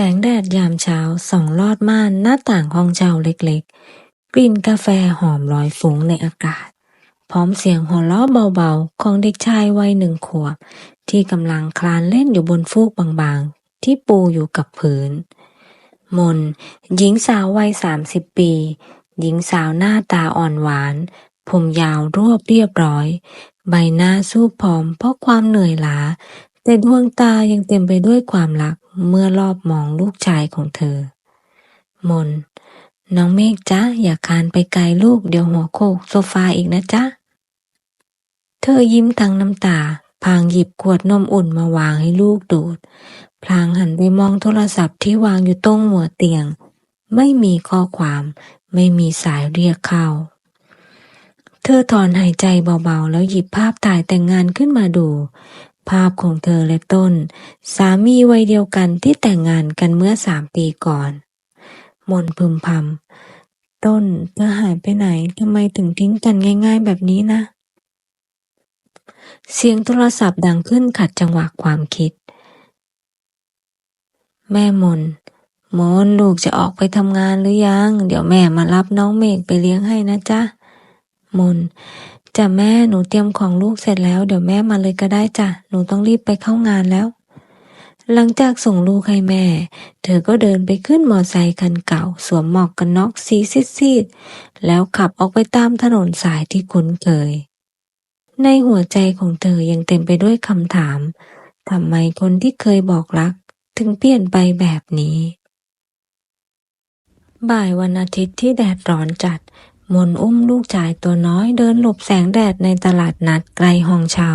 แสงแดดยามเช้าส่องลอดม่านหน้าต่างห้องเช่าเล็กๆ กลิ่นกาแฟหอมลอยฟุ้งในอากาศ พร้อมเสียงหัวเราะเบาๆ ของเด็กชายวัยหนึ่งขวบ ที่กำลังคลานเล่นอยู่บนฟูกบางๆ ที่ปูอยู่กับพื้น มน หญิงสาววัยสามสิบปี หญิงสาวหน้าตาอ่อนหวาน ผมยาวรวบเรียบร้อย ใบหน้าสู้ผอมเพราะความเหนื่อยล้า แต่ดวงตายังเต็มไปด้วยความรัก เมื่อรอบมองลูกชายของเธอ มน น้องเมฆจ๊ะอย่าคานไปไกลลูกเดี๋ยวหัวโขกโซฟาอีกนะจ๊ะ เธอยิ้มทั้งน้ำตา พางหยิบขวดนมอุ่นมาวางให้ลูกดูด พลางหันไปมองโทรศัพท์ที่วางอยู่ตรงหัวเตียง ไม่มีข้อความ ไม่มีสายเรียกเข้าเธอถอนหายใจเบาๆ แล้วหยิบภาพถ่ายแต่งงานขึ้นมาดู ภาพของเธอและต้น สามีวัยเดียวกันที่แต่งงานกันเมื่อสามปีก่อน มนพึมพำต้นเธอหายไปไหนทำไมถึงทิ้งกันง่าย ๆ แบบนี้นะ เสียงโทรศัพท์ดังขึ้นขัดจังหวะความคิด แม่มน มนลูกจะออกไปทำงานหรือยัง เดี๋ยวแม่มารับน้องเมฆไปเลี้ยงให้นะจ๊ะมน จ้ะแม่หนูเตรียมของลูกเสร็จแล้วเดี๋ยวแม่มาเลยก็ได้จ้ะหนูต้องรีบไปเข้างานแล้ว หลังจากส่งลูกให้แม่ เธอก็เดินไปขึ้นมอไซค์คันเก่า สวมหมวกกันน็อกสีซีดๆแล้วขับออกไปตามถนนสายที่คุ้นเคย ในหัวใจของเธอยังเต็มไปด้วยคำถามทำไมคนที่เคยบอกรัก ถึงเปลี่ยนไปแบบนี้ บ่ายวันอาทิตย์ที่แดดร้อนจัด มนอุ้มลูกชายตัวน้อยเดินหลบแสงแดดในตลาดนัดไกลห้องเช่า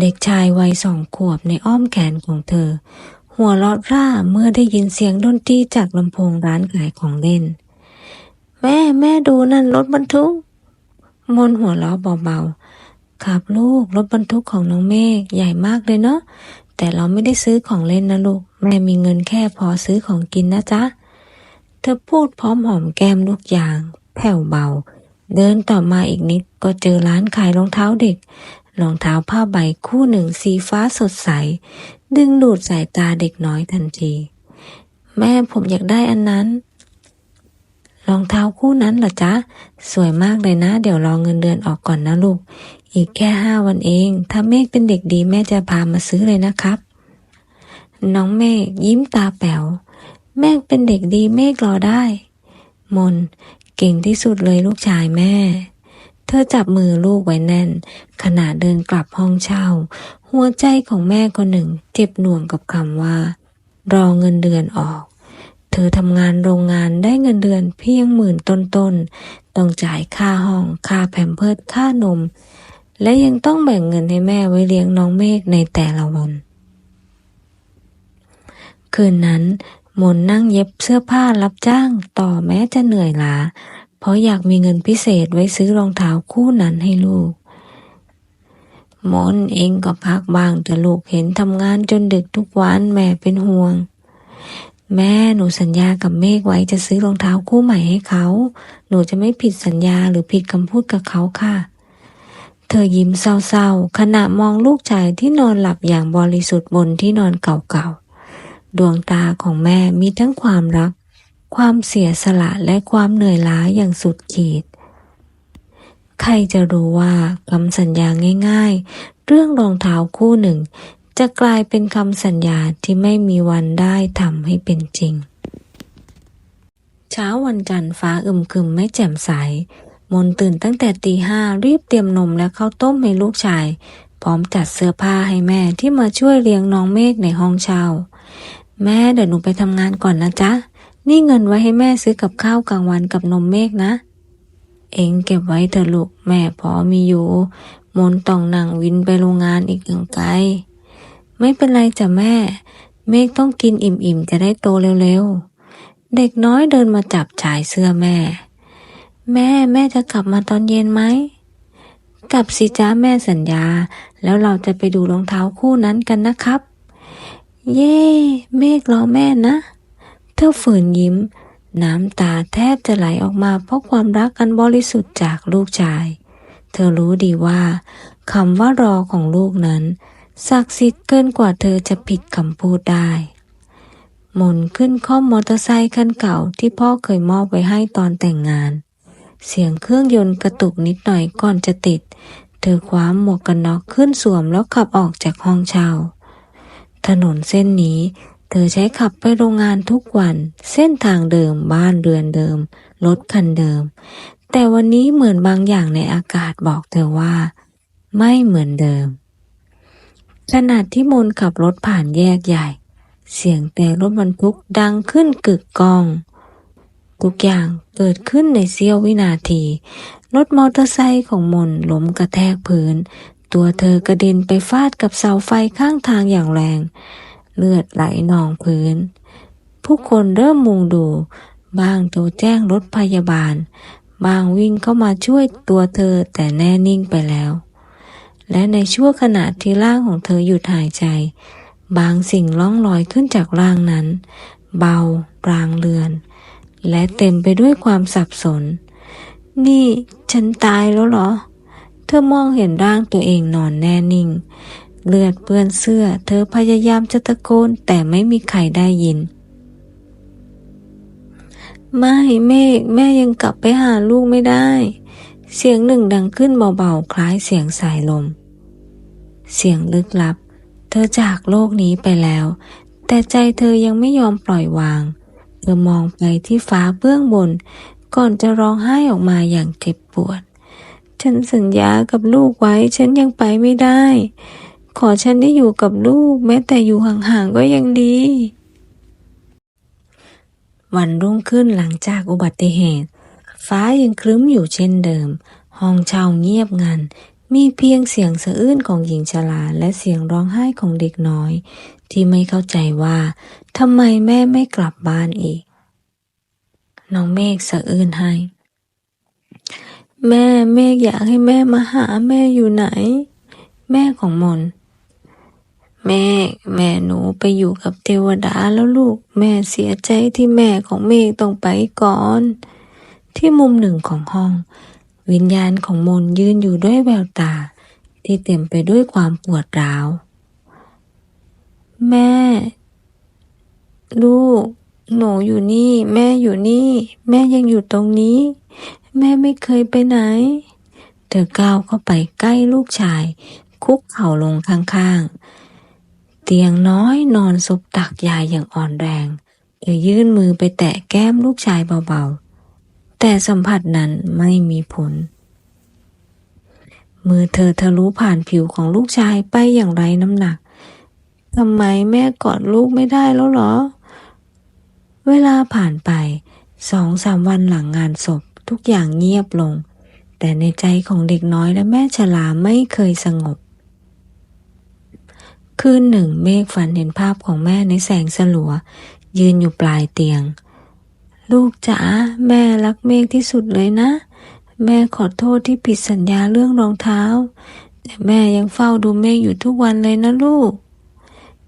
เด็กชายวัยสองขวบในอ้อมแขนของเธอ หัวเราะร่าเมื่อได้ยินเสียงดนตรีจากลำโพงร้านขายของเล่น แม่แม่ดูนั่นรถบรรทุก มนหัวเราะเบาๆครับลูกรถบรรทุกของน้องเมฆใหญ่มากเลยเนาะแต่เราไม่ได้ซื้อของเล่นนะลูก แม่มีเงินแค่พอซื้อของกินนะจ๊ะ เธอพูดพร้อมหอมแก้มลูกยาง แผ่วเบา เดินต่อมาอีกนิดก็เจอร้านขายรองเท้าเด็ก รองเท้าผ้าใบคู่หนึ่งสีฟ้าสดใส ดึงดูดสายตาเด็กน้อยทันที แม่ผมอยากได้อันนั้น รองเท้าคู่นั้นเหรอจ๊ะ สวยมากเลยนะ เดี๋ยวรอเงินเดือนออกก่อนนะลูก อีกแค่ห้าวันเอง ถ้าเมฆเป็นเด็กดีแม่จะพามาซื้อเลยนะครับ น้องเมฆยิ้มตาแป๋วเมฆเป็นเด็กดีเมฆรอได้ มน ก่งที่สุดเลยลูกชายแม่ เธอจับมือลูกไว้แน่น ขณะเดินกลับห้องเช่า หัวใจของแม่คนหนึ่งเจ็บหน่วงกับคำว่า รอเงินเดือนออก เธอทำงานโรงงานได้เงินเดือนเพียงหมื่นต้นๆ ต้องจ่ายค่าห้อง ค่าแผ่นเพิร์ดค่านม และยังต้องแบ่งเงินให้แม่ไว้เลี้ยงน้องเมฆในแต่ละวันคืนนั้น มนนั่งเย็บเสื้อผ้ารับจ้างต่อแม้จะเหนื่อยล้า เพราะอยากมีเงินพิเศษไว้ซื้อรองเท้าคู่นั้นให้ลูกมนเองก็พักบ้างแต่ลูกเห็นทำงานจนดึกทุกวันแม่เป็นห่วง แม่หนูสัญญากับเมฆไว้จะซื้อรองเท้าคู่ใหม่ให้เขา หนูจะไม่ผิดสัญญาหรือผิดคำพูดกับเขาค่ะ เธอยิ้มเศร้าๆขณะมองลูกชายที่นอนหลับอย่างบริสุทธิ์บนที่นอนเก่าๆ ดวงตาของแม่มีทั้งความรัก ความเสียสละและความเหนื่อยล้าอย่างสุดขีด ใครจะรู้ว่าคำสัญญาง่าย ๆ เรื่องรองเท้าคู่หนึ่ง จะกลายเป็นคำสัญญาที่ไม่มีวันได้ทำให้เป็นจริง เช้าวันจันทร์ฟ้าอึมครึมไม่แจ่มใส มนตื่นตั้งแต่ตีห้ารีบเตรียมนมและข้าวต้มให้ลูกชายพร้อมจัดเสื้อผ้าให้แม่ที่มาช่วยเลี้ยงน้องเมฆในห้องเช่า แม่เดี๋ยวหนูไปทำงานก่อนนะจ๊ะ นี่เงินไว้ให้แม่ซื้อกับข้าวกลางวันกับนมเมฆนะ เองเก็บไว้เถอะลูกแม่พอมีอยู่ มนต้องนั่งวินไปโรงงานอีกอย่างไกล ไม่เป็นไรจ้ะแม่ เมฆต้องกินอิ่มๆจะได้โตเร็วๆ เด็กน้อยเดินมาจับชายเสื้อแม่ แม่แม่จะกลับมาตอนเย็นไหมกลับสิจ้าแม่สัญญา แล้วเราจะไปดูรองเท้าคู่นั้นกันนะครับ เย่เมฆรอแม่นะ เธอฝืนยิ้ม น้ำตาแทบจะไหลออกมาเพราะความรักอันบริสุทธิ์จากลูกชาย เธอรู้ดีว่าคำว่ารอของลูกนั้นศักดิ์สิทธิ์เกินกว่าเธอจะผิดคำพูดได้หมุนขึ้นข้อมมอเตอร์ไซค์คันเก่าที่พ่อเคยมอบไว้ให้ตอนแต่งงาน เสียงเครื่องยนต์กระตุกนิดหน่อยก่อนจะติด เธอคว้าหมวกกันน็อกขึ้นสวมแล้วขับออกจากห้องเช่า ถนนเส้นนี้ เธอใช้ขับไปโรงงานทุกวัน เส้นทางเดิม บ้านเรือนเดิม รถคันเดิม แต่วันนี้เหมือนบางอย่างในอากาศบอกเธอว่า ไม่เหมือนเดิม ขณะที่มนขับรถผ่านแยกใหญ่ เสียงแต่รถบรรทุกดังขึ้นกึกก้องทุกอย่างเกิดขึ้นในเสี้ยววินาที รถมอเตอร์ไซค์ของมนล้มกระแทกพื้น ตัวเธอกระเด็นไปฟาดกับเสาไฟข้างทางอย่างแรง เลือดไหลนองพื้น ผู้คนเริ่มมุงดู บางโทรแจ้งรถพยาบาล บางวิ่งเข้ามาช่วยตัวเธอแต่แน่นิ่งไปแล้ว และในชั่วขณะที่ร่างของเธอหยุดหายใจ บางสิ่งล่องลอยขึ้นจากร่างนั้น เบารางเลือน และเต็มไปด้วยความสับสน นี่ฉันตายแล้วเหรอ ธอมองเห็นร่างตัวเองนอนแน่นิ่ง เลือดเปื้อนเสื้อ เธอพยายามจะตะโกนแต่ไม่มีใครได้ยิน ไม่เมฆแม่ยังกลับไปหาลูกไม่ได้ เสียงหนึ่งดังขึ้นเบาๆ คล้ายเสียงสายลม เสียงลึกลับ เธอจากโลกนี้ไปแล้ว แต่ใจเธอยังไม่ยอมปล่อยวาง เธอมองไปที่ฟ้าเบื้องบน ก่อนจะร้องไห้ออกมาอย่างเจ็บปวด ฉันสัญญากับลูกไว้ ฉันยังไปไม่ได้ ขอฉันได้อยู่กับลูก แม้แต่อยู่ห่างๆก็ยังดี วันรุ่งขึ้นหลังจากอุบัติเหตุ ฟ้ายังครึ้มอยู่เช่นเดิม ห้องเช่าเงียบงัน มีเพียงเสียงสะอื้นของหญิงชราและเสียงร้องไห้ของเด็กน้อย ที่ไม่เข้าใจว่าทำไมแม่ไม่กลับบ้านอีก น้องเมฆสะอื้นให้ แม่เมฆอยากให้แม่มาหาแม่อยู่ไหน แม่ของมน แม่ แม่หนูไปอยู่กับเทวดาแล้วลูก แม่เสียใจที่แม่ของเมฆต้องไปก่อน ที่มุมหนึ่งของห้อง วิญญาณของมนยืนอยู่ด้วยแววตา ที่เต็มไปด้วยความปวดร้าว แม่ ลูก หนูอยู่นี่ แม่อยู่นี่ แม่ยังอยู่ตรงนี้ แม่ไม่เคยไปไหน เธอก้าวเข้าไปใกล้ลูกชาย คุกเข่าลงข้างๆ เตียงน้อยนอนซบตักยายอย่างอ่อนแรง เธอยื่นมือไปแตะแก้มลูกชายเบาๆ แต่สัมผัสนั้นไม่มีผล มือเธอทะลุผ่านผิวของลูกชายไปอย่างไร้น้ำหนักทำไมแม่กอดลูกไม่ได้แล้วเหรอ เวลาผ่านไปสองสามวันหลังงานศพ ทุกอย่างเงียบลง แต่ในใจของเด็กน้อยและแม่ชราไม่เคยสงบ คืนหนึ่งเมฆฝันเห็นภาพของแม่ในแสงสลัว ยืนอยู่ปลายเตียง ลูกจ๋าแม่รักเมฆที่สุดเลยนะ แม่ขอโทษที่ผิดสัญญาเรื่องรองเท้า แต่แม่ยังเฝ้าดูเมฆอยู่ทุกวันเลยนะลูก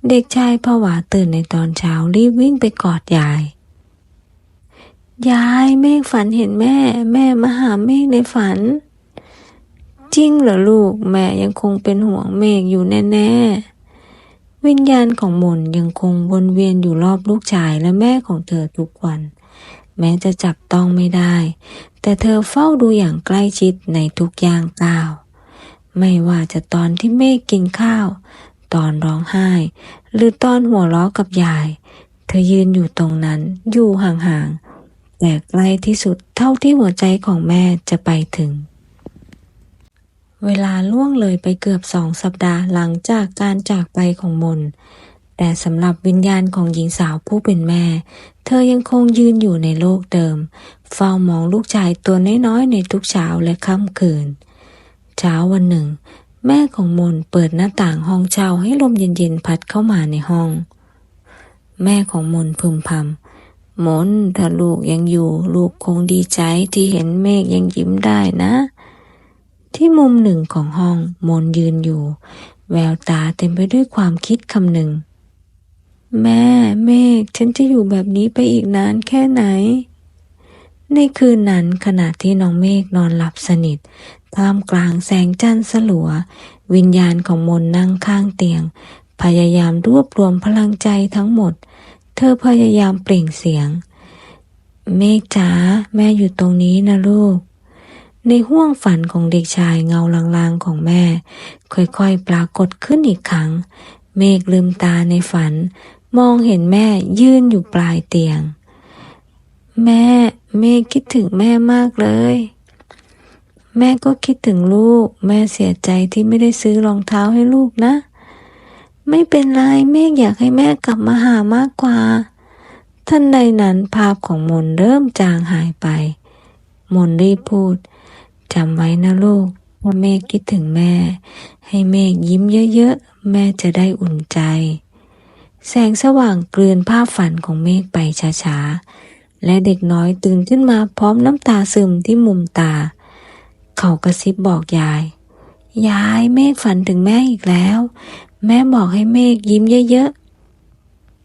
เด็กชายผวาตื่นในตอนเช้ารีบวิ่งไปกอดยาย ยายเมฆฝันเห็นแม่ แม่มาหาเมฆในฝัน จริงเหรอลูก แม่ยังคงเป็นห่วงเมฆอยู่แน่ๆ วิญญาณของมนยังคงวนเวียนอยู่รอบลูกชายและแม่ของเธอทุกวัน แม้จะจับต้องไม่ได้ แต่เธอเฝ้าดูอย่างใกล้ชิดในทุกอย่างก้าว ไม่ว่าจะตอนที่เมฆกินข้าว ตอนร้องไห้ หรือตอนหัวเราะกับยาย เธอยืนอยู่ตรงนั้นอยู่ห่างๆ แต่ใกล้ที่สุดเท่าที่หัวใจของแม่จะไปถึง เวลาล่วงเลยไปเกือบสองสัปดาห์หลังจากการจากไปของมน แต่สำหรับวิญญาณของหญิงสาวผู้เป็นแม่ เธอยังคงยืนอยู่ในโลกเดิม เฝ้ามองลูกชายตัวน้อยๆในทุกเช้าและค่ำคืน เช้าวันหนึ่ง แม่ของมนเปิดหน้าต่างห้องเช่าให้ลมเย็นๆพัดเข้ามาในห้อง แม่ของมนพึมพำ มนถ้าลูกยังอยู่ ลูกคงดีใจที่เห็นเมฆยังยิ้มได้นะ ที่มุมหนึ่งของห้องมนยืนอยู่ แววตาเต็มไปด้วยความคิดคำหนึ่ง แม่เมฆฉันจะอยู่แบบนี้ไปอีกนานแค่ไหน ในคืนนั้นขณะที่น้องเมฆนอนหลับสนิทท่ามกลางแสงจันทร์สลัว วิญญาณของมนนั่งข้างเตียง พยายามรวบรวมพลังใจทั้งหมด เธอพยายามเปล่งเสียง เมฆจ๋าแม่อยู่ตรงนี้นะลูก ในห้วงฝันของเด็กชายเงาลางๆของแม่ ค่อยๆปรากฏขึ้นอีกครั้ง เมฆลืมตาในฝัน มองเห็นแม่ยืนอยู่ปลายเตียง แม่เมฆคิดถึงแม่มากเลยแม่ก็คิดถึงลูก แม่เสียใจที่ไม่ได้ซื้อรองเท้าให้ลูกนะ ไม่เป็นไรเมฆอยากให้แม่กลับมาหามากกว่า ท่านใดนั้นภาพของมนเริ่มจางหายไป มนรีบพูดจำไว้นะลูกว่าเมฆคิดถึงแม่ ให้เมฆยิ้มเยอะๆ แม่จะได้อุ่นใจ แสงสว่างกลืนภาพฝันของเมฆไปช้าๆ และเด็กน้อยตื่นขึ้นมาพร้อมน้ำตาซึมที่มุมตา เขากระซิบบอกยาย ยายเมฆฝันถึงแม่อีกแล้ว แม่บอกให้เมฆยิ้มเยอะ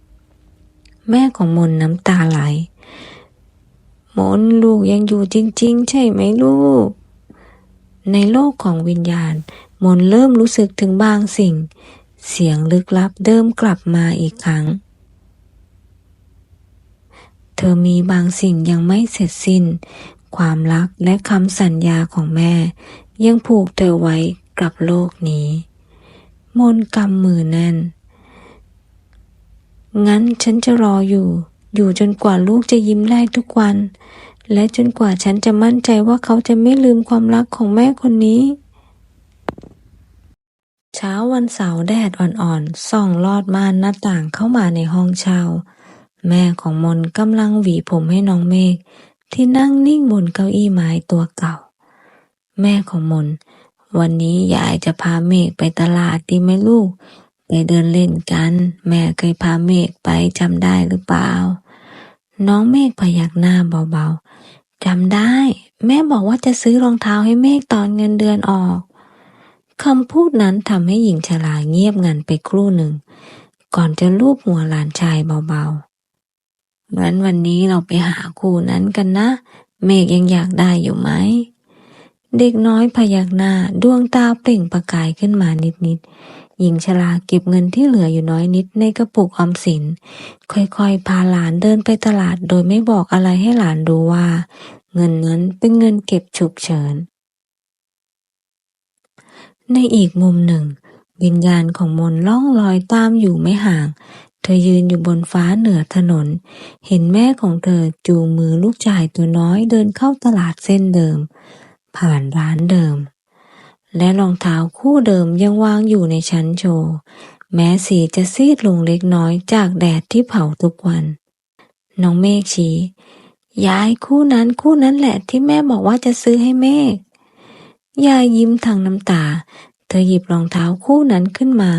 ๆ แม่ของมนน้ำตาไหล มนลูกยังอยู่จริง ๆ ใช่ไหมลูก ในโลกของวิญญาณ มนเริ่มรู้สึกถึงบางสิ่ง เสียงลึกลับเดิมกลับมาอีกครั้ง เธอมีบางสิ่งยังไม่เสร็จสิ้น ความรักและคำสัญญาของแม่ ยังผูกเธอไว้กับโลกนี้ มนกำมือแน่น งั้นฉันจะรออยู่ อยู่จนกว่าลูกจะยิ้มได้ทุกวัน และจนกว่าฉันจะมั่นใจว่าเขาจะไม่ลืมความรักของแม่คนนี้ เช้าวันเสาร์แดดอ่อนๆ ส่องลอดม่านหน้าต่างเข้ามาในห้องเช่า แม่ของมนกำลังหวีผมให้น้องเมฆที่นั่งนิ่งบนเก้าอี้ไม้ตัวเก่า แม่ของมน วันนี้ยายจะพาเมฆไปตลาดดีไหมลูก ไปเดินเล่นกัน แม่เคยพาเมฆไปจำได้หรือเปล่า น้องเมฆพยักหน้าเบาๆจำได้ แม่บอกว่าจะซื้อรองเท้าให้เมฆตอนเงินเดือนออกคำพูดนั้นทำให้หญิงชราเงียบงันไปครู่หนึ่ง ก่อนจะลูบหัวหลานชายเบาๆงั้นวันนี้เราไปหาคู่นั้นกันนะ เมฆยังอยากได้อยู่ไหม เด็กน้อยพยักหน้าดวงตาเปล่งประกายขึ้นมานิดๆหญิงชราเก็บเงินที่เหลืออยู่น้อยนิดในกระปุกออมสิน ค่อยๆ พาหลานเดินไปตลาดโดยไม่บอกอะไรให้หลานรู้ว่า เงินนั้นเป็นเงินเก็บฉุกเฉิน ในอีกมุมหนึ่ง วิญญาณของมนล่องลอยตามอยู่ไม่ห่าง เธอยืนอยู่บนฟ้าเหนือถนน เห็นแม่ของเธอจูงมือลูกชายตัวน้อยเดินเข้าตลาดเส้นเดิม ผ่านร้านเดิม และรองเท้าคู่เดิมยังวางอยู่ในชั้นโชว์แม้สีจะซีดลงเล็กน้อยจากแดดที่เผาทุกวัน น้องเมฆชี้ยายคู่นั้นคู่นั้นแหละที่แม่บอกว่าจะซื้อให้เมฆยายยิ้มทางน้ำตา เธอหยิบรองเท้าคู่นั้นขึ้นมา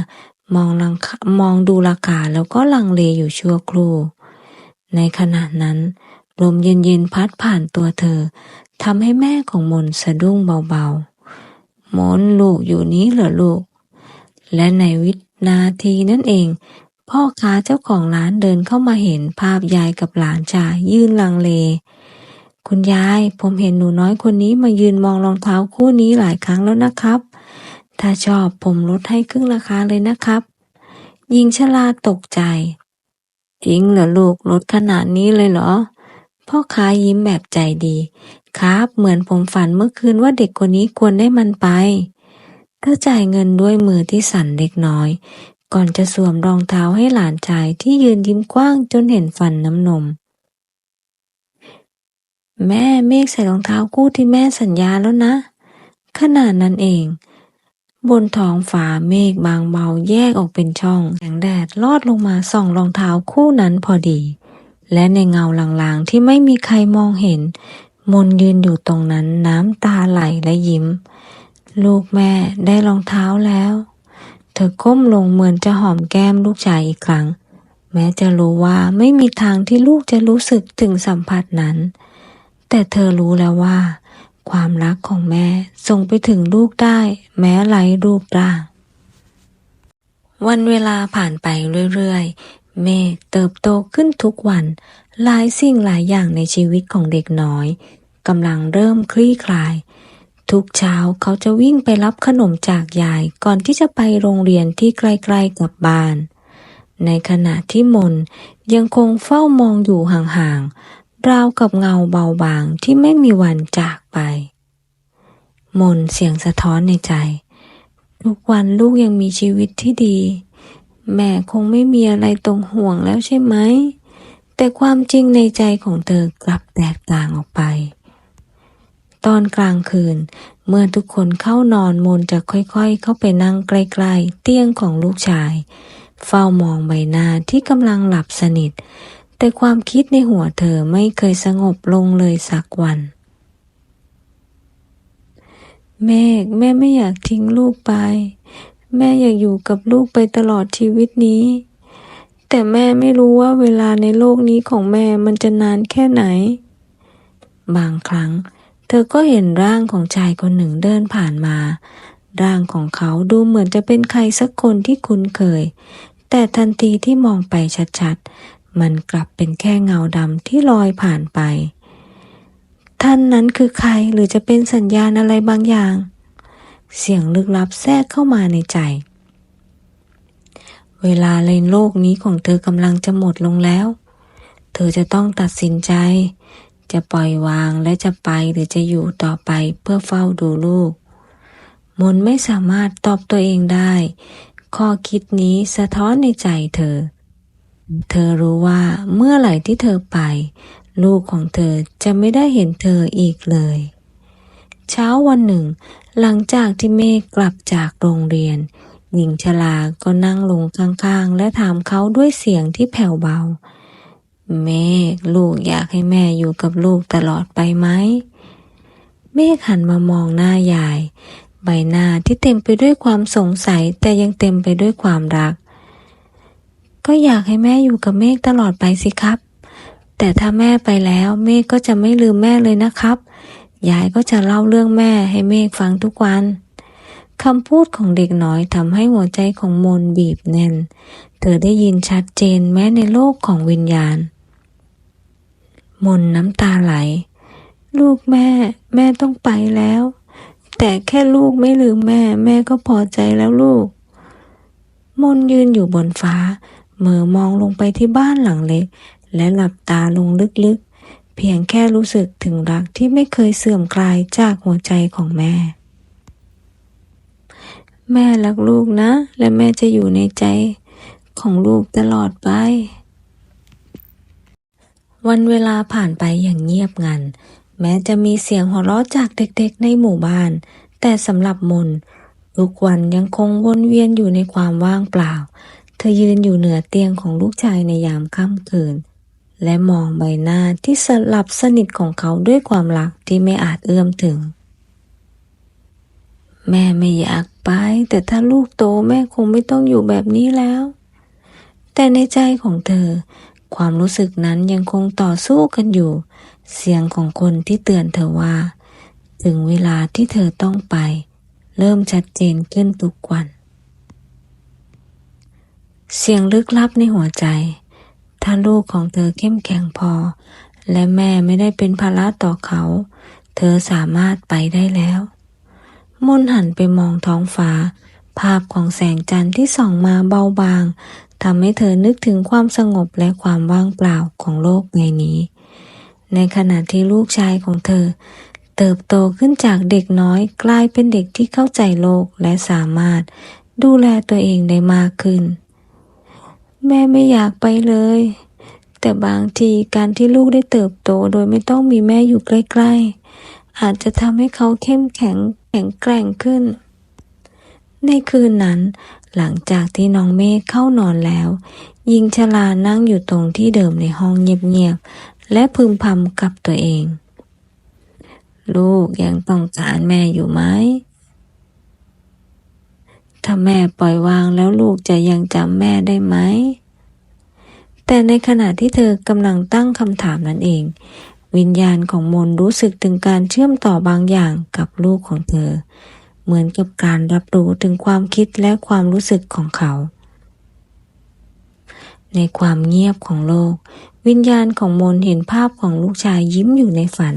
มองลังมองดูราคาแล้วก็ลังเลอยู่ชั่วครู่ ในขณะนั้น ลมเย็นๆพัดผ่านตัวเธอ ทำให้แม่ของมนสะดุ้งเบาๆ มนลูกอยู่นี้เหรอลูก และในวินาทีนั่นเอง พ่อค้าเจ้าของร้านเดินเข้ามาเห็นภาพยายกับหลานชายยืนลังเล คุณยายผมเห็นหนูน้อยคนนี้มายืนมองรองเท้าคู่นี้หลายครั้งแล้วนะครับ ถ้าชอบผมลดให้ครึ่งราคาเลยนะครับหญิงชราตกใจจริงเหรอลูกลดขนาดนี้เลยเหรอ พ่อค้ายิ้มแบบใจดี ครับ เหมือนผมฝันเมื่อคืนว่าเด็กคนนี้ควรได้มันไป เธอจ่ายเงินด้วยมือที่สั่นเล็กน้อย ก่อนจะสวมรองเท้าให้หลานชายที่ยืนยิ้มกว้างจนเห็นฟันน้ำนม แม่เมฆใส่รองเท้าคู่ที่แม่สัญญาแล้วนะ ขนาดนั้นเอง บนท้องฟ้าเมฆบางเบาแยกออกเป็นช่องแสงแดดลอดลงมาส่องรองเท้าคู่นั้นพอดีและในเงาลางๆที่ไม่มีใครมองเห็น มนยืนอยู่ตรงนั้นน้ำตาไหลและยิ้ม ลูกแม่ได้รองเท้าแล้ว เธอก้มลงเหมือนจะหอมแก้มลูกชายอีกครั้ง แม้จะรู้ว่าไม่มีทางที่ลูกจะรู้สึกถึงสัมผัสนั้น แต่เธอรู้แล้วว่า ความรักของแม่ส่งไปถึงลูกได้ แม้ไร้รูปร่างวันเวลาผ่านไปเรื่อย เมฆเติบโตขึ้นทุกวัน หลายสิ่งหลายอย่างในชีวิตของเด็กน้อยกำลังเริ่มคลี่คลาย ทุกเช้าเขาจะวิ่งไปรับขนมจากยายก่อนที่จะไปโรงเรียนที่ใกล้ๆกับบ้าน ในขณะที่มนยังคงเฝ้ามองอยู่ห่างๆ ราวกับเงาเบาบางที่ไม่มีวันจากไป มนเสียงสะท้อนในใจ ทุกวันลูกยังมีชีวิตที่ดี แม่คงไม่มีอะไรตรงห่วงแล้วใช่ไหม แต่ความจริงในใจของเธอกลับแตกต่างออกไป ตอนกลางคืน เมื่อทุกคนเข้านอนมนจะค่อยๆ เข้าไปนั่งใกล้ๆ เตียงของลูกชาย เฝ้ามองใบหน้าที่กำลังหลับสนิท แต่ความคิดในหัวเธอไม่เคยสงบลงเลยสักวันแม่แม่ไม่อยากทิ้งลูกไป แม่อยากอยู่กับลูกไปตลอดชีวิตนี้ แต่แม่ไม่รู้ว่าเวลาในโลกนี้ของแม่มันจะนานแค่ไหน บางครั้ง เธอก็เห็นร่างของชายคนหนึ่งเดินผ่านมา ร่างของเขาดูเหมือนจะเป็นใครสักคนที่คุ้นเคย แต่ทันทีที่มองไปชัดๆ มันกลับเป็นแค่เงาดำที่ลอยผ่านไป ท่านนั้นคือใครหรือจะเป็นสัญญาณอะไรบางอย่าง เสียงลึกลับแทรกเข้ามาในใจ เวลาในโลกนี้ของเธอกำลังจะหมดลงแล้ว เธอจะต้องตัดสินใจ จะปล่อยวางและจะไปหรือจะอยู่ต่อไปเพื่อเฝ้าดูลูก มนไม่สามารถตอบตัวเองได้ ข้อคิดนี้สะท้อนในใจเธอ เธอรู้ว่าเมื่อไหร่ที่เธอไป ลูกของเธอจะไม่ได้เห็นเธออีกเลย เช้าวันหนึ่ง หลังจากที่เมฆกลับจากโรงเรียน หญิงชราก็นั่งลงข้างๆ และถามเขาด้วยเสียงที่แผ่วเบา เมฆลูกอยากให้แม่อยู่กับลูกตลอดไปไหม เมฆหันมามองหน้ายาย ใบหน้าที่เต็มไปด้วยความสงสัยแต่ยังเต็มไปด้วยความรัก ก็อยากให้แม่อยู่กับเมฆตลอดไปสิครับ แต่ถ้าแม่ไปแล้วเมฆก็จะไม่ลืมแม่เลยนะครับ ยายก็จะเล่าเรื่องแม่ให้เมฆฟังทุกวันคำพูดของเด็กน้อยทำให้หัวใจของมนบีบแน่น เธอได้ยินชัดเจนแม้ในโลกของวิญญาณ มนน้ำตาไหล ลูกแม่ แม่ต้องไปแล้ว แต่แค่ลูกไม่ลืมแม่ แม่ก็พอใจแล้วลูก มนยืนอยู่บนฟ้าเมื่อมองลงไปที่บ้านหลังเล็ก และหลับตาลงลึกๆ พียงแค่รู้สึกถึงรักที่ไม่เคยเสื่อมคลายจากหัวใจของแม่ แม่รักลูกนะ และแม่จะอยู่ในใจของลูกตลอดไป วันเวลาผ่านไปอย่างเงียบงัน แม้จะมีเสียงหัวเราะจากเด็กๆในหมู่บ้าน แต่สำหรับมนทุกวันยังคงวนเวียนอยู่ในความว่างเปล่า เธอยืนอยู่เหนือเตียงของลูกชายในยามค่ำคืน และมองใบหน้าที่สลับสนิทของเขาด้วยความรักที่ไม่อาจเอื้อมถึง แม่ไม่อยากไป แต่ถ้าลูกโตแม่คงไม่ต้องอยู่แบบนี้แล้ว แต่ในใจของเธอ ความรู้สึกนั้นยังคงต่อสู้กันอยู่ เสียงของคนที่เตือนเธอว่า ถึงเวลาที่เธอต้องไป เริ่มชัดเจนขึ้นทุกวัน เสียงลึกลับในหัวใจ ถ้าลูกของเธอเข้มแข็งพอ และแม่ไม่ได้เป็นภาระต่อเขา เธอสามารถไปได้แล้วมุนหันไปมองท้องฟ้า ภาพของแสงจันทร์ที่ส่องมาเบาบางทำให้เธอนึกถึงความสงบและความว่างเปล่าของโลกใบนี้ ในขณะที่ลูกชายของเธอ เติบโตขึ้นจากเด็กน้อยกลายเป็นเด็กที่เข้าใจโลกและสามารถดูแลตัวเองได้มากขึ้น แม่ไม่อยากไปเลย แต่บางทีการที่ลูกได้เติบโตโดยไม่ต้องมีแม่อยู่ใกล้ ๆ อาจจะทำให้เขาเข้มแข็งแข็งแกร่งขึ้น ในคืนนั้น หลังจากที่น้องเมฆเข้านอนแล้ว ยิงชลานั่งอยู่ตรงที่เดิมในห้องเงียบๆ และพึมพำกับตัวเอง ลูกยังต้องการแม่อยู่ไหม ถ้าแม่ปล่อยวางแล้วลูกจะยังจำแม่ได้ไหม แต่ในขณะที่เธอกำลังตั้งคำถามนั้นเอง วิญญาณของมนรู้สึกถึงการเชื่อมต่อบางอย่างกับลูกของเธอ เหมือนกับการรับรู้ถึงความคิดและความรู้สึกของเขา ในความเงียบของโลก วิญญาณของมนเห็นภาพของลูกชายยิ้มอยู่ในฝัน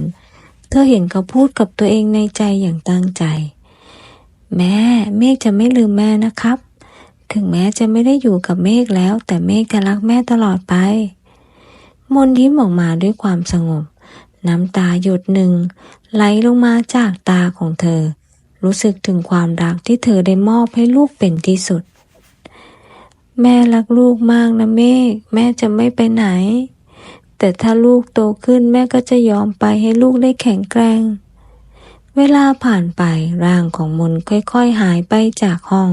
เธอเห็นเขาพูดกับตัวเองในใจอย่างตั้งใจ แม่เมฆจะไม่ลืมแม่นะครับ ถึงแม้จะไม่ได้อยู่กับเมฆแล้ว แต่เมฆจะรักแม่ตลอดไป มนยิ้มออกมาด้วยความสงบ น้ำตาหยดหนึ่ง ไหลลงมาจากตาของเธอ รู้สึกถึงความรักที่เธอได้มอบให้ลูกเป็นที่สุด แม่รักลูกมากนะเมฆแม่จะไม่ไปไหน แต่ถ้าลูกโตขึ้นแม่ก็จะยอมไปให้ลูกได้แข็งแกร่ง เวลาผ่านไปร่างของมนค่อยๆหายไปจากห้อง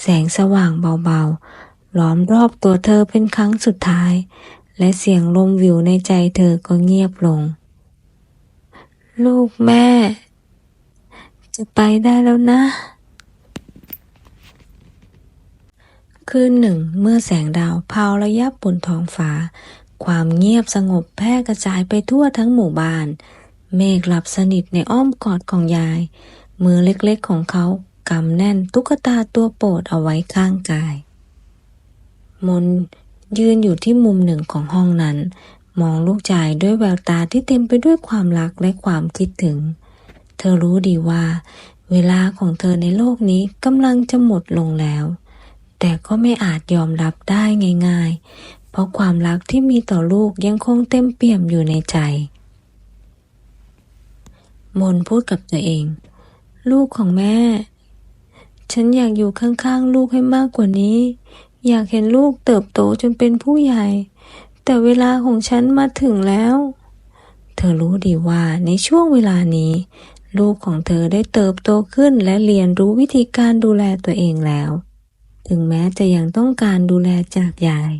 แสงสว่างเบาๆ ล้อมรอบตัวเธอเป็นครั้งสุดท้าย และเสียงลมวิวในใจเธอก็เงียบลง ลูกแม่ จะไปได้แล้วนะ คืนหนึ่งเมื่อแสงดาวพาวระยับบนท้องฟ้า ความเงียบสงบแพร่กระจายไปทั่วทั้งหมู่บ้าน เมฆหลับสนิทในอ้อมกอดของยาย มือเล็กๆของเขากำแน่นตุ๊กตาตัวโปรดเอาไว้ข้างกาย มนยืนอยู่ที่มุมหนึ่งของห้องนั้น มองลูกชายด้วยแววตาที่เต็มไปด้วยความรักและความคิดถึง เธอรู้ดีว่า เวลาของเธอในโลกนี้กำลังจะหมดลงแล้ว แต่ก็ไม่อาจยอมรับได้ง่าย ๆ เพราะความรักที่มีต่อลูกยังคงเต็มเปี่ยมอยู่ในใจ มนพูดกับตัวเอง ลูกของแม่ ฉันอยากอยู่ข้างๆ ลูกให้มากกว่านี้ อยากเห็นลูกเติบโตจนเป็นผู้ใหญ่ แต่เวลาของฉันมาถึงแล้ว เธอรู้ดีว่าในช่วงเวลานี้ ลูกของเธอได้เติบโตขึ้นและเรียนรู้วิธีการดูแลตัวเองแล้ว ถึงแม้จะยังต้องการดูแลจากยาย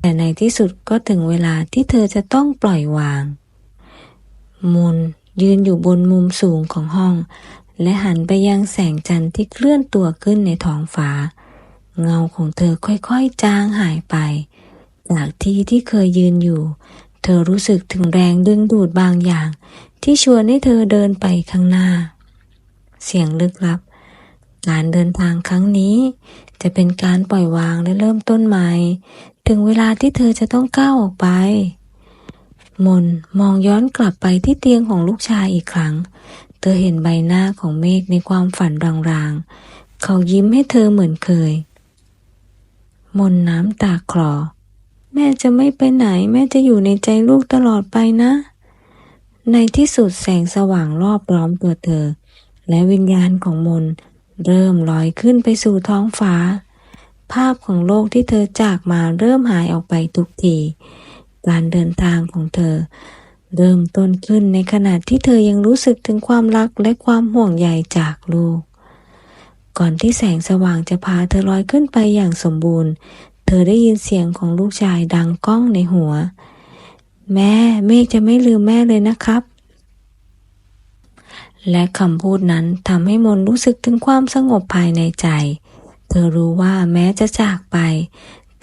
แต่ในที่สุดก็ถึงเวลาที่เธอจะต้องปล่อยวาง มุน ยืนอยู่บนมุมสูงของห้อง และหันไปยังแสงจันทร์ที่เคลื่อนตัวขึ้นในท้องฟ้า เงาของเธอค่อยๆจางหายไป จากที่ที่เคยยืนอยู่ เธอรู้สึกถึงแรงดึงดูดบางอย่าง ที่ชวนให้เธอเดินไปข้างหน้า เสียงลึกลับการเดินทางครั้งนี้ จะเป็นการปล่อยวางและเริ่มต้นใหม่ ถึงเวลาที่เธอจะต้องก้าวออกไป มนมองย้อนกลับไปที่เตียงของลูกชายอีกครั้ง เธอเห็นใบหน้าของเมฆในความฝันรางๆ เขายิ้มให้เธอเหมือนเคย มนน้ำตาคลอ แม่จะไม่ไปไหน แม่จะอยู่ในใจลูกตลอดไปนะ ในที่สุดแสงสว่างรอบล้อมตัวเธอ และวิญญาณของมนเริ่มลอยขึ้นไปสู่ท้องฟ้า ภาพของโลกที่เธอจากมาเริ่มหายออกไปทุกที การเดินทางของเธอ เริ่มต้นขึ้นในขณะที่เธอยังรู้สึกถึงความรักและความห่วงใยจากลูก ก่อนที่แสงสว่างจะพาเธอลอยขึ้นไปอย่างสมบูรณ์ เธอได้ยินเสียงของลูกชายดังก้องในหัว แม่เมฆจะไม่ลืมแม่เลยนะครับและคำพูดนั้นทำให้มนรู้สึกถึงความสงบภายในใจ เธอรู้ว่าแม้จะจากไป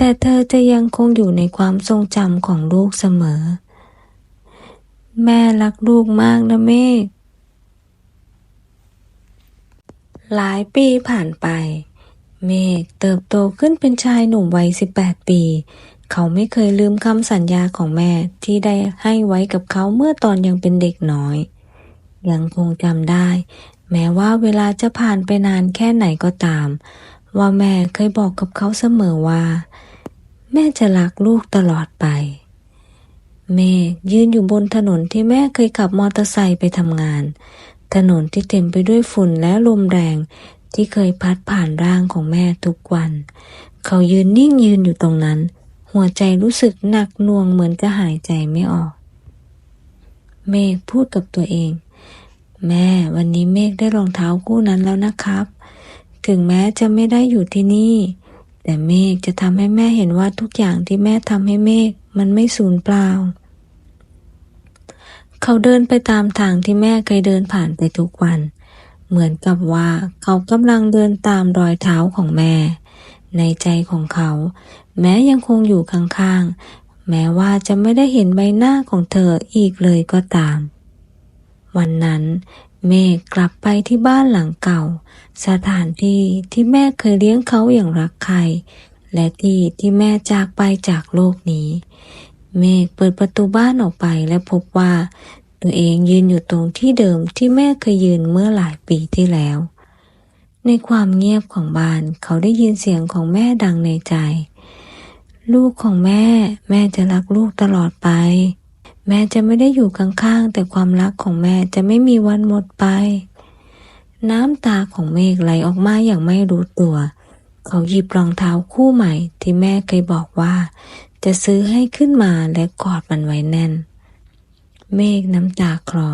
แต่เธอจะยังคงอยู่ในความทรงจำของลูกเสมอ แม่รักลูกมากนะเมฆหลายปีผ่านไป เมฆเติบโตขึ้นเป็นชายหนุ่มวัย 18 ปี เขาไม่เคยลืมคำสัญญาของแม่ที่ได้ให้ไว้กับเขาเมื่อตอนยังเป็นเด็กน้อย ยังคงจำได้ แม้ว่าเวลาจะผ่านไปนานแค่ไหนก็ตาม ว่าแม่เคยบอกกับเขาเสมอว่า แม่จะรักลูกตลอดไป เมฆยืนอยู่บนถนนที่แม่เคยขับมอเตอร์ไซค์ไปทำงาน ถนนที่เต็มไปด้วยฝุ่นและลมแรงที่เคยพัดผ่านร่างของแม่ทุกวัน เขายืนนิ่งยืนอยู่ตรงนั้น หัวใจรู้สึกหนักหน่วงเหมือนจะหายใจไม่ออก เมฆพูดกับตัวเอง แม่วันนี้เมฆได้รองเท้าคู่นั้นแล้วนะครับ ถึงแม้จะไม่ได้อยู่ที่นี่ แต่เมฆจะทำให้แม่เห็นว่าทุกอย่างที่แม่ทำให้เมฆมันไม่สูญเปล่า เขาเดินไปตามทางที่แม่เคยเดินผ่านไปทุกวัน เหมือนกับว่าเขากำลังเดินตามรอยเท้าของแม่ ในใจของเขา แม้ยังคงอยู่ข้างๆ แม้ว่าจะไม่ได้เห็นใบหน้าของเธออีกเลยก็ตาม วันนั้นเมฆกลับไปที่บ้านหลังเก่า สถานที่ที่แม่เคยเลี้ยงเขาอย่างรักใคร่และที่ที่แม่จากไปจากโลกนี้ เมฆเปิดประตูบ้านออกไปและพบว่า ตัวเองยืนอยู่ตรงที่เดิมที่แม่เคยยืนเมื่อหลายปีที่แล้ว ในความเงียบของบ้านเขาได้ยินเสียงของแม่ดังในใจ ลูกของแม่ แม่จะรักลูกตลอดไป แม่จะไม่ได้อยู่ข้างๆ แต่ความรักของแม่จะไม่มีวันหมดไป น้ำตาของเมฆไหลออกมาอย่างไม่รู้ตัว เขาหยิบรองเท้าคู่ใหม่ ที่แม่เคยบอกว่า จะซื้อให้ขึ้นมาและกอดมันไว้แน่น เมฆน้ำตาคลอ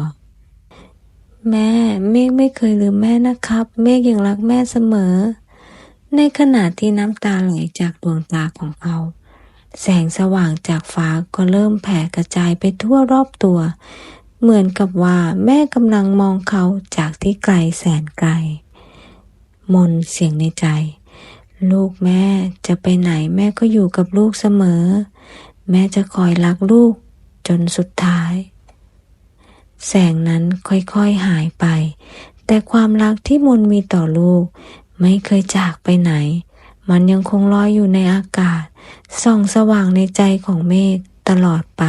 แม่ เมฆไม่เคยลืมแม่นะครับ เมฆยังรักแม่เสมอ ในขณะที่น้ำตาไหลจากดวงตาของเขา แสงสว่างจากฟ้าก็เริ่มแผ่กระจายไปทั่วรอบตัว เหมือนกับว่าแม่กำลังมองเขาจากที่ไกลแสนไกล มนเสียงในใจ ลูกแม่จะไปไหนแม่ก็อยู่กับลูกเสมอ แม่จะคอยรักลูกจนสุดท้าย แสงนั้นค่อยๆหายไป แต่ความรักที่มนมีต่อลูก ไม่เคยจากไปไหน มันยังคงลอยอยู่ในอากาศ ส่องสว่างในใจของเมฆตลอดไป